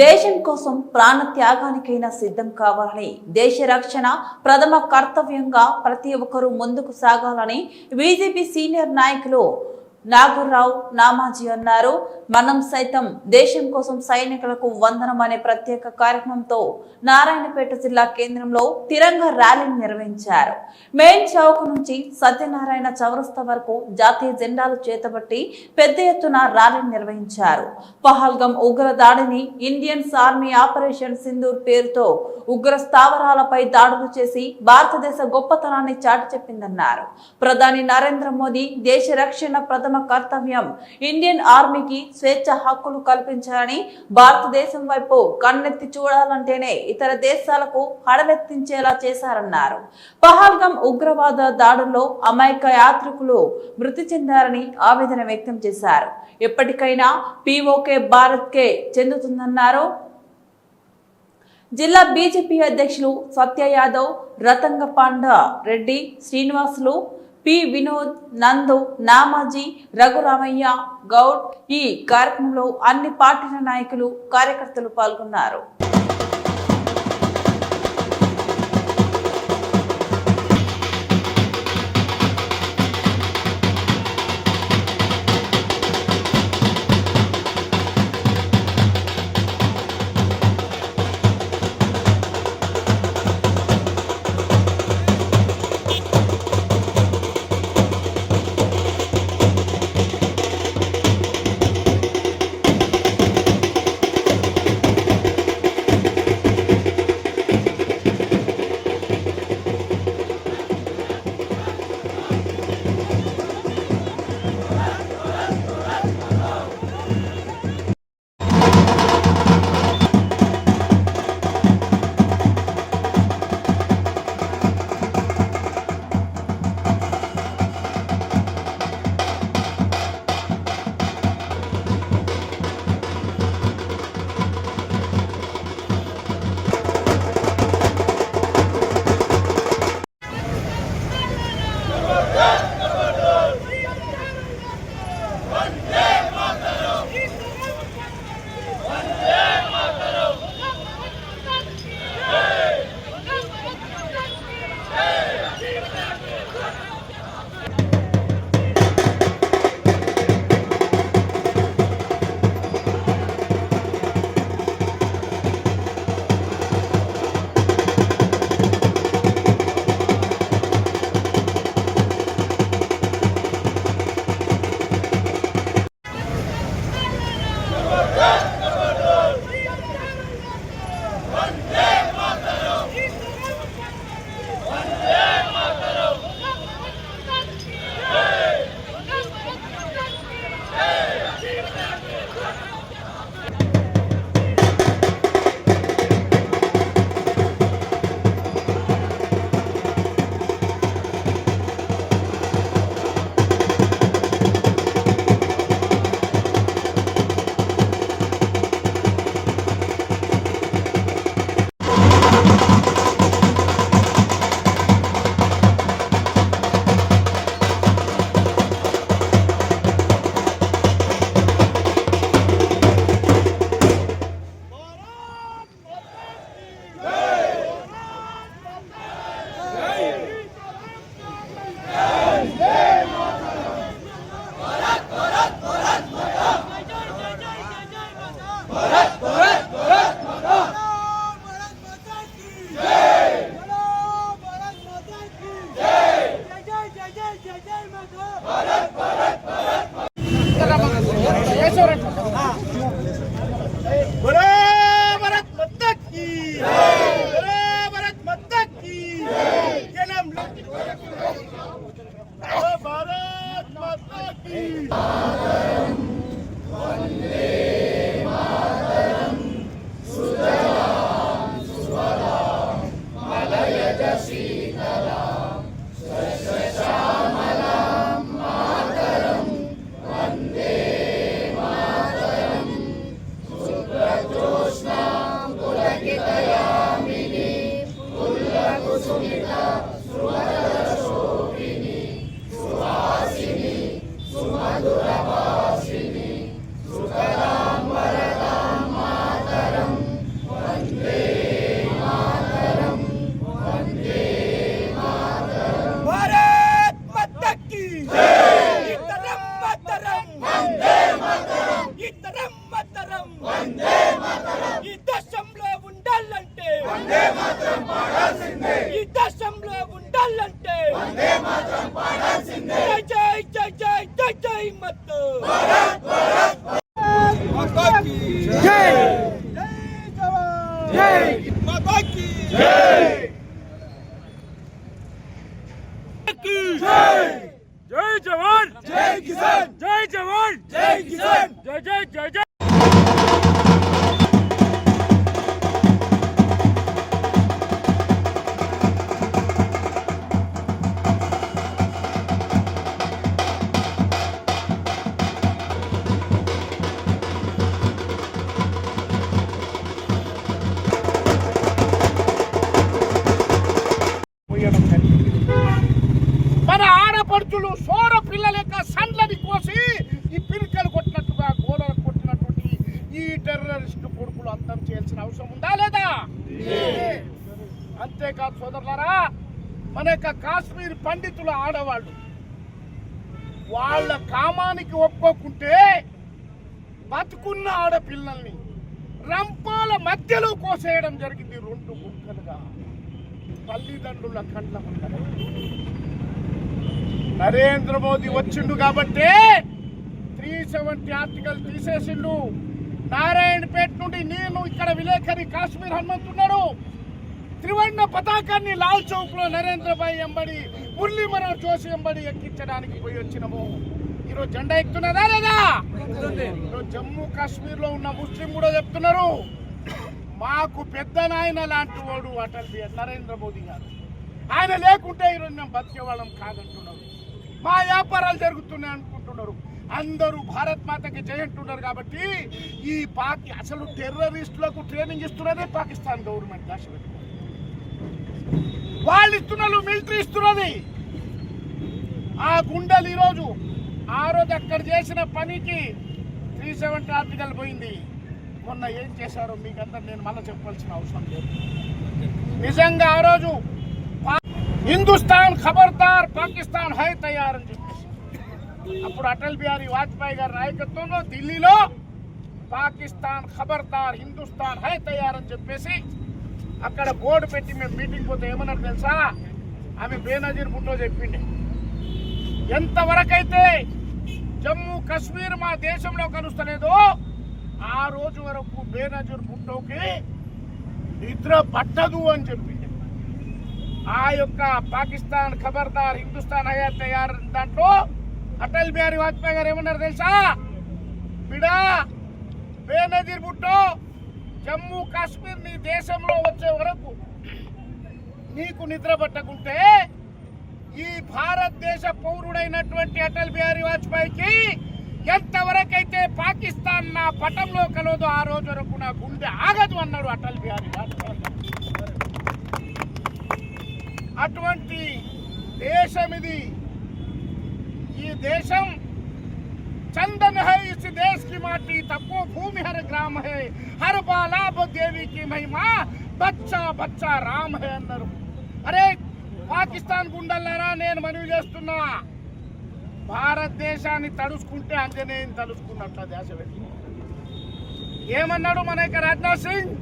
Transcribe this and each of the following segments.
దేశం కోసం ప్రాణ త్యాగానికైనా సిద్ధం కావాలని దేశ రక్షణ ప్రథమ కర్తవ్యంగా ప్రతి ఒక్కరూ ముందుకు సాగాలని బీజేపీ సీనియర్ నాయకులు నాగూర్రావు నామాజీ అన్నారు. మనం సైతం దేశం కోసం సైనికులకు వందనం అనే ప్రత్యేక కార్యక్రమంతో నారాయణపేట జిల్లా కేంద్రంలో తిరంగ ర్యాలీని నిర్వహించారు. మెయిన్ చౌక్ నుంచి సత్యనారాయణ చౌరస్తా వరకు జాతీయ జెండాలు చేతబట్టి పెద్ద ఎత్తున ర్యాలీని నిర్వహించారు. పహల్గం ఉగ్ర దాడిని ఇండియన్స్ ఆర్మీ ఆపరేషన్ సింధూర్ పేరుతో ఉగ్ర స్థావరాలపై దాడులు చేసి భారతదేశ గొప్పతనాన్ని చాటి చెప్పిందన్నారు ప్రధాని నరేంద్ర మోదీ దేశ రక్షణ ప్రథమ కర్తవ్యం. ఇండియన్ ఆర్మీకి స్వేచ్ఛ హక్కులు కల్పించాలని భారతదేశం వైపు కన్నెత్తి చూడాలంటేనే ఇతర దేశాలకు హడలెత్తించేలా చేశారన్నారు. పహల్గం ఉగ్రవాద దాడుల్లో అమాయక యాత్రికులు మృతి చెందారని ఆవేదన వ్యక్తం చేశారు. ఎప్పటికైనా పీఓకే భారత్కే చెందుతుందన్నారు. జిల్లా బీజేపీ అధ్యక్షులు సత్య యాదవ్ రతంగపాండ రెడ్డి శ్రీనివాసులు పి. వినోద్ నందు నామాజీ రఘురామయ్య గౌడ్ ఈ కార్యక్రమంలో అన్ని పార్టీల నాయకులు కార్యకర్తలు పాల్గొన్నారు. जय जवान जय किसान जय जवान जय किसान जय जय जय जय యొక్క కాశ్మీర్ పండితుల ఆడవాళ్ళు. వాళ్ళ కామానికి ఒప్పుకోకుంటే బతుకున్న ఆడపిల్లల్ని రంపాల మధ్యలో కోసేయడం జరిగింది రెండు ముక్కలుగా తల్లిదండ్రుల కండ్ల నరేంద్ర మోదీ వచ్చిండు కాబట్టి త్రీ సెవెంటీ ఆర్టికల్ తీసేసిండు. నారాయణపేట నుండి నేను ఇక్కడ విలేకరి కాశ్మీర్ హనుమంతున్నాడు త్రివర్ణ పతాకాన్ని లాల్ చౌక్లో నరేంద్ర భాయ్ ఎంబడి మురళీ మనోహర్ జోషి ఎంబడి ఎక్కించడానికి పోయి వచ్చినాము. ఈరోజు జెండా ఎక్కుతున్నదా లేదా? ఈరోజు జమ్మూ కాశ్మీర్లో ఉన్న ముస్లిం కూడా చెప్తున్నారు మాకు పెద్ద నాయన లాంటి వాడు అటల్ బిహారీ నరేంద్ర మోదీ గారు. ఆయన లేకుంటే ఈరోజు మేము బతికే వాళ్ళం కాదంటున్నారు. మా వ్యాపారాలు జరుగుతున్నాయి అనుకుంటున్నారు. అందరూ భారత్ మాతకి జయంటున్నారు కాబట్టి ఈ పాక్ అసలు టెర్రరిస్టులకు ట్రైనింగ్ ఇస్తున్నదే పాకిస్తాన్ గవర్నమెంట్ దాశ వాళ్ళు ఇస్తున్నారు మిలిటరీ ఇస్తున్నది. ఆ గుండెలు ఈరోజు ఆ రోజు అక్కడ చేసిన పనికి త్రీ సెవెంటీ ఆర్టికల్ పోయింది. మొన్న ఏం చేశారో మీకంతా నేను మళ్ళీ చెప్పాల్సిన అవసరం లేదు. నిజంగా ఆ రోజు హిందుస్థాన్ ఖబర్దార్ పాకిస్తాన్ హై తయారు అని చెప్పేసి. అప్పుడు అటల్ బిహారీ వాజ్పేయి గారి నాయకత్వంలో ఢిల్లీలో పాకిస్తాన్ ఖబర్దార్ హిందుస్థాన్ హై తయారు అని చెప్పేసి అక్కడ బోర్డు పెట్టి మేము మీటింగ్ పోతే ఏమన్నారు తెలుసా? ఆమె బేనజీర్ బుట్టో చెప్పిండే ఎంతవరకైతే జమ్మూ కాశ్మీర్ మా దేశంలో కలుస్తలేదో ఆ రోజు వరకు బేనజీర్ బుట్టోకి నిద్ర పట్టదు అని చెప్పింది. ఆ యొక్క పాకిస్తాన్ ఖబర్దార్ హిందుస్థాన్ హయా తయారు దాంట్లో అటల్ బిహారీ వాజ్పేయి గారు ఏమన్నారు తెలుసా? బిడా బేనజీర్ బుట్టో జమ్మూ కాశ్మీర్ నీ దేశంలో వచ్చే వరకు నీకు నిద్ర పట్టకుంటే ఈ భారతదేశ పౌరుడైనటువంటి అటల్ బిహారీ వాజ్పేయికి ఎంతవరకైతే పాకిస్తాన్ నా పటంలో కలదో ఆ రోజు వరకు నా గుండె ఆగదు అన్నాడు అటల్ బిహారీ వాజ్పేయి. అటువంటి దేశం ఇది. ఈ దేశం चंदन है इस देश की माटी तपो भूमि हर ग्राम है हर बालाब देवी की महिमा బచ్చా బచ్చా రామ్ హే అన్నారు అరే పాకిస్తాన్ గుండెల్లారా నేను మనవి చేస్తున్నా భారతదేశాన్ని తడుచుకుంటే ఆంజనేయుని తలుచుకున్నట్ల దేశ వ్యక్తి ఏమన్నాడు మన యొక్క రాజ్నాథ్ సింగ్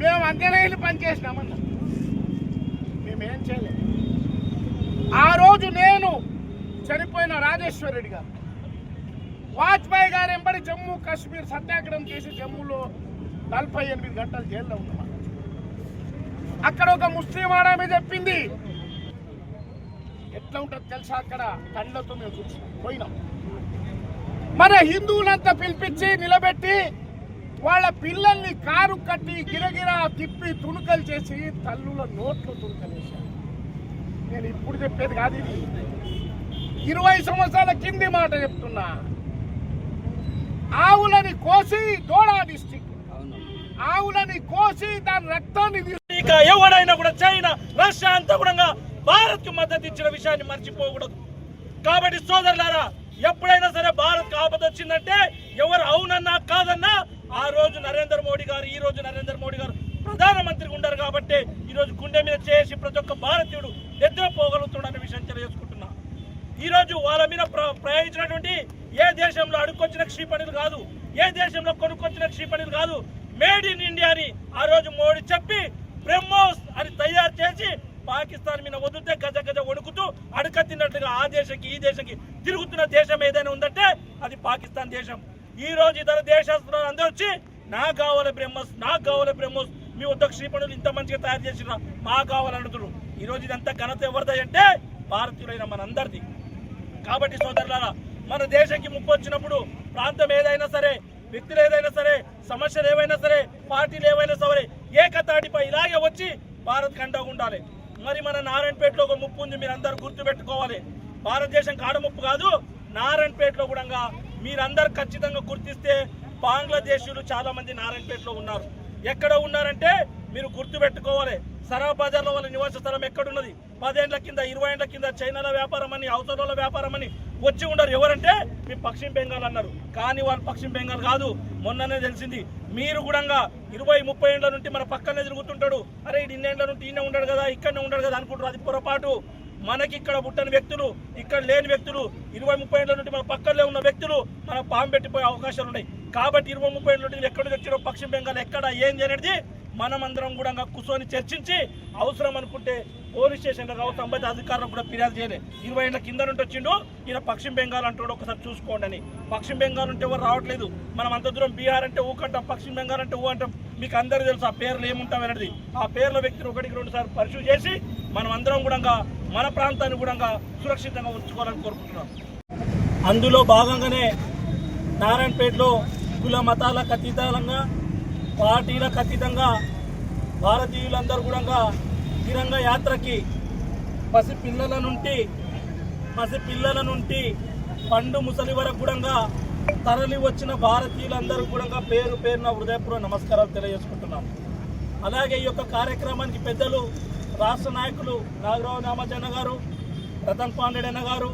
మేము ఆంజనేయులు పనిచేసినామన్నా మేమేం చేయలేదు ఆ రోజు నేను చనిపోయిన రాజేశ్వర రెడ్డి గారు వాజ్పేయి గారు ఎంబడి జమ్మూ కాశ్మీర్ సత్యాగ్రహం చేసి జమ్మూలో నలభై ఎనిమిది గంటలు జైల్లో ఉన్నాం అక్కడ ఒక ముస్లిం ఆడమే చెప్పింది. ఎట్లా ఉంటుంది తెలుసా? అక్కడ కళ్ళతో మేము చూసినాం పోయినాం. మన హిందువులంతా పిలిపించి నిలబెట్టి వాళ్ళ పిల్లల్ని కారు కట్టి గిరగిరా తిప్పి తుణుకలు చేసి తల్లుల నోట్లు తుణుకలు వేశారు నేను ఇప్పుడు చెప్పేది కాదు ఇది. ఇరవై సంవత్సరాల కింది మాట చెప్తున్నా. ఆవులని కోసి దోడా డిస్టిక్ ఆవులని కోసి దాని రక్తాన్ని ఇక ఎవడైనా కూడా చైనా రష్యా అంతా కూడా భారత్కు మద్దతు ఇచ్చిన విషయాన్ని మర్చిపోకూడదు. కాబట్టి సోదరులారా ఎప్పుడైనా సరే భారత్కు ఆపద వచ్చిందంటే ఎవరు అవునన్నా కాదన్నా ఆ రోజు నరేంద్ర మోడీ గారు ఈ రోజు నరేంద్ర మోడీ గారు ప్రధానమంత్రిగా ఉండరు కాబట్టి ఈ రోజు గుండె మీద చేసి ప్రతి ఒక్క భారతీయుడు నిద్రపోగలుగుతున్నాడనే విషయం తెలియజేసుకుంటున్నా. ఈ రోజు వాళ్ళ మీద ప్ర- ప్రయోగించినటువంటి ఏ దేశంలో అడుక్కొచ్చిన క్షిపణులు కాదు ఏ దేశంలో కొనుక్కొచ్చిన క్షిపణులు కాదు మేడ్ ఇన్ ఇండియా అని ఆ రోజు మోడీ చెప్పి బ్రహ్మోస్ అని తయారు చేసి పాకిస్తాన్ మీద వదిలితే గజ గజ వణుకుతూ తిన్నట్లుగా ఆ దేశంకి ఈ దేశంకి తిరుగుతున్న దేశం ఏదైనా ఉందంటే అది పాకిస్తాన్ దేశం. ఈ రోజు ఇతర దేశస్తులు అందరూ వచ్చి నా కావాలి బ్రహ్మోస్ నా కావాలి బ్రహ్మోస్ మీ వద్ద క్షీపణులు ఇంత మంచిగా తయారు చేసిన మా కావాలంటున్నారు ఈ రోజు ఇదంతా ఘనత ఎవరిది అంటే భారతీయులైన మనందరిది. కాబట్టి సోదరులారా మన దేశానికి ముప్పు వచ్చినప్పుడు ప్రాంతం ఏదైనా సరే వ్యక్తులు ఏదైనా సరే సమస్యలు ఏవైనా సరే పార్టీలు ఏవైనా సరే ఏకతాటిపై ఇలాగే వచ్చి భారత్ కండగా ఉండాలి. మరి మన నారాయణపేటలో ఒక ముప్పు ఉంది మీరు అందరూ గుర్తుపెట్టుకోవాలి. భారతదేశం కాడ ముప్పు కాదు నారాయణపేటలో కూడా మీరందరూ ఖచ్చితంగా గుర్తిస్తే బంగ్లాదేశీయులు చాలా మంది నారాయణపేటలో ఉన్నారు. ఎక్కడ ఉన్నారంటే మీరు గుర్తు పెట్టుకోవాలి సరా బజార్లో వాళ్ళ నివాస స్థలం ఎక్కడున్నది? పదేండ్ల కింద ఇరవై ఏళ్ళ కింద చైనాల వ్యాపారం అని అవసరాల వ్యాపారం అని వచ్చి ఉండరు. ఎవరంటే మీ పశ్చిమ బెంగాల్ అన్నారు. కానీ వాళ్ళు పశ్చిమ బెంగాల్ కాదు. మొన్ననే తెలిసింది. మీరు కూడా ఇరవై ముప్పై ఏళ్ళ నుండి మన పక్కనే తిరుగుతుంటాడు. అరే ఇది నుండి ఈయన ఉండడు కదా ఇక్కడనే ఉండడు కదా అనుకుంటారు. అది పొరపాటు. మనకి ఇక్కడ పుట్టని వ్యక్తులు ఇక్కడ లేని వ్యక్తులు ఇరవై ముప్పై ఏళ్ళ నుండి మన పక్కనే ఉన్న వ్యక్తులు మన పాము పెట్టిపోయే అవకాశాలు ఉన్నాయి. కాబట్టి ఇరవై ముప్పై ఏళ్ళ నుండి ఎక్కడ తెచ్చినో పశ్చిమ బెంగాల్ ఎక్కడ ఏం అనేది మనమందరం కూడా కూర్చొని చర్చించి అవసరం అనుకుంటే పోలీస్ స్టేషన్లో రావు సంబంధిత అధికారులకు కూడా ఫిర్యాదు చేయలేదు ఇరవై ఏళ్ళ కింద నుండి వచ్చిండు. ఈయన పశ్చిమ బెంగాల్ అంటాడు. ఒకసారి చూసుకోండి అని. పశ్చిమ బెంగాల్ ఉంటే ఎవరు రావట్లేదు. మనం అంత దూరం బీహార్ అంటే ఊకంటాం పశ్చిమ బెంగాల్ అంటే ఊ అంటాం. మీకు అందరూ తెలుసు ఆ పేర్లు ఏముంటాం అనేది. ఆ పేర్ల వ్యక్తిని ఒకటికి రెండు సార్లు పరిశీలి చేసి మనం అందరం కూడా మన ప్రాంతాన్ని కూడా సురక్షితంగా ఉంచుకోవాలని కోరుకుంటున్నాం. అందులో భాగంగానే నారాయణపేటలో కుల మతాలకు అతీతంగా పార్టీలకు అతీతంగా భారతీయులందరూ కూడా తిరంగ యాత్రకి పసి పిల్లల నుండి పసి పిల్లల నుండి పండు ముసలి వరకు కూడా తరలి వచ్చిన భారతీయులందరూ కూడా పేరు పేరున హృదయపూర్వ నమస్కారాలు తెలియజేసుకుంటున్నాం అలాగే ఈ యొక్క కార్యక్రమానికి పెద్దలు రాష్ట్ర నాయకులు నాగరావు నామజన్న గారు రతన్ పాండేడ్ గారు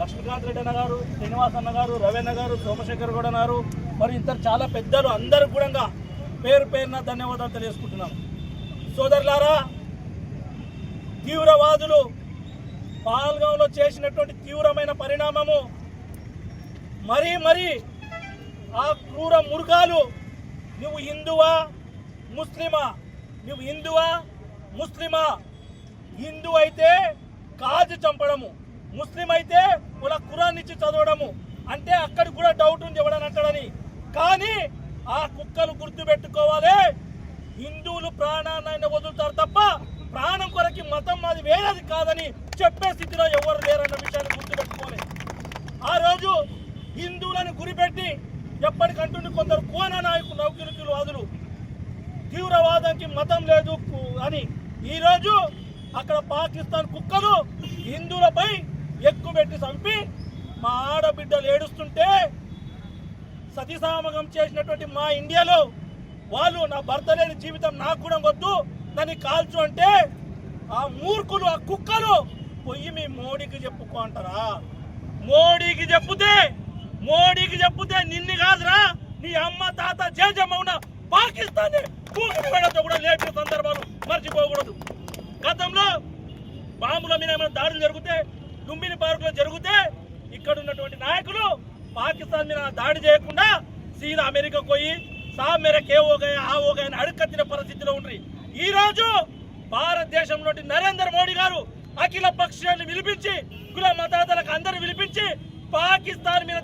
లక్ష్మీకాంత్ రెడ్డి అన్న గారు శ్రీనివాస్ అన్న గారు రవీణ గారు సోమశేఖర్ గౌడ్ అన్నారు. మరి ఇంత చాలా పెద్దలు అందరూ కూడా పేరు పేరున ధన్యవాదాలు తెలియజేసుకుంటున్నాం సోదరులారా తీవ్రవాదులు పాల్గొంలో చేసినటువంటి తీవ్రమైన పరిణామము మరీ మరీ ఆ క్రూర మృగాలు నువ్వు హిందువా ముస్లిమా నువ్వు హిందువా ముస్లిమా హిందూ అయితే కాజు చంపడము. ముస్లిం అయితే వాళ్ళ కురాన్ ఇచ్చి చదవడము. అంటే అక్కడ కూడా డౌట్ ఉంది ఎవడని అంటాడని. కానీ ఆ కుక్కలు గుర్తు పెట్టుకోవాలి హిందువులు ప్రాణాన్ని వదులుతారు తప్ప ప్రాణం కొరకి మతం అది వేరేది కాదని చెప్పే స్థితిలో ఎవరు లేరన్న విషయాన్ని గుర్తుపెట్టుకోవాలి. ఆ రోజు హిందువులను గురిపెట్టి ఎప్పటికంటుండి కొందరు కోన నాయకులు నౌకిరుకులు వాదులు తీవ్రవాదానికి మతం లేదు అని. ఈరోజు అక్కడ పాకిస్తాన్ కుక్కలు హిందువులపై ఎక్కుబెట్టి చంపి మా ఆడబిడ్డలు ఏడుస్తుంటే సతీసామగం చేసినటువంటి మా ఇండియాలో వాళ్ళు నా భర్త లేని జీవితం నాకు కూడా వద్దు దాన్ని కాల్చు అంటే ఆ మూర్ఖులు ఆ కుక్కలు పొయ్యి మీ మోడీకి చెప్పుకో అంటారా? మోడీకి చెప్పుతే మోడీకి చెప్పుతే నిన్ను కాదురా నీ అమ్మ తాత జేజమ్మ ఉన్న పాకిస్తాన్ భూమి కూడా లేపిన సందర్భాలు మర్చిపోకూడదు. గతంలో బాంబుల మీద ఏమైనా దాడులు జరిగితే లుంబిని పార్కులో జరిగితే ఇక్కడ ఉన్నటువంటి నాయకులు పాకిస్తాన్ మీద దాడి చేయకుండా సీదా అమెరికా పోయి సా మేరకు ఏ ఓగాయా ఆ ఓగాయని అడుక్కత్తిన పరిస్థితిలో ఉండ్రి. ఈ రోజు భారతదేశంలో నరేంద్ర మోడీ గారు అఖిల పక్షాన్ని పిలిపించి కుల మతాతలకు అందరు పిలిపించి పాకిస్తాన్ మీద